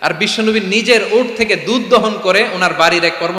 আর বিশ্বনবী নিজের উট থেকে দুধ দহন করে ওনার বাড়ির এক কর্ম